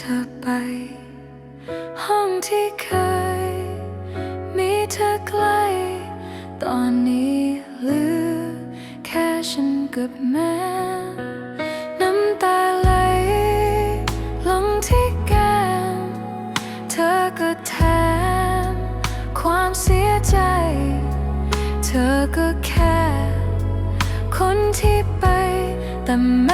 ธอไป ห้องที่เคย มีเธอใกล้ ตอนนี้หลือแค่ฉันกับแม่น้ำตาไหลลงที่แก้มเธอก็แทนความเสียใจ เธอก็แค่ คนที่ไปแต่แม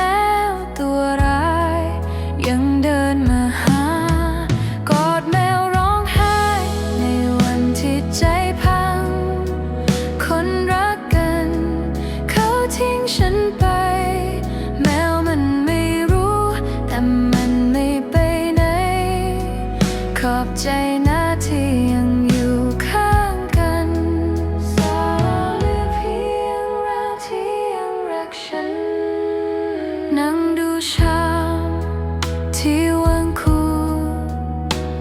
อบใจนะที่ยังอยู่ข้างกันสาเหลือเพียงเราที่ยังรักฉัน นั่งดูชามที่วางคู่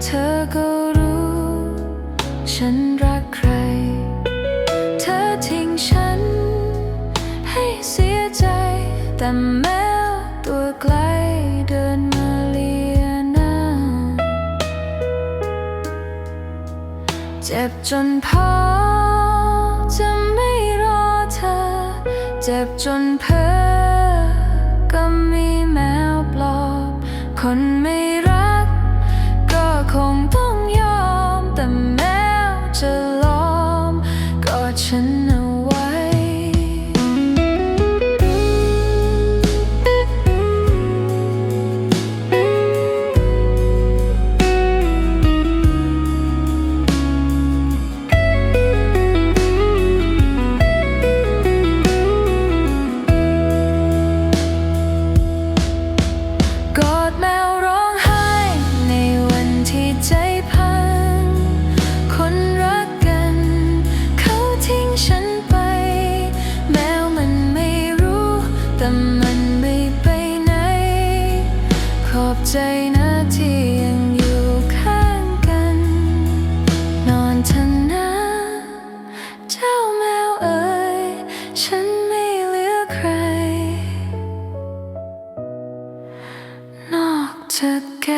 เธอก็รู้ ฉันรักใคร เธอทิ้งฉัน ให้เสียใจ แต่แมวตัวไกล เจ็บจนพอจะไม่รอเธอ เจ็บจนเพ้อ อบใจนะที่ยังอยู่ข้างกัน นอนเถนะ เจ้าแมวเอ๋ยฉันไม่เหลือใคร นอกจากแก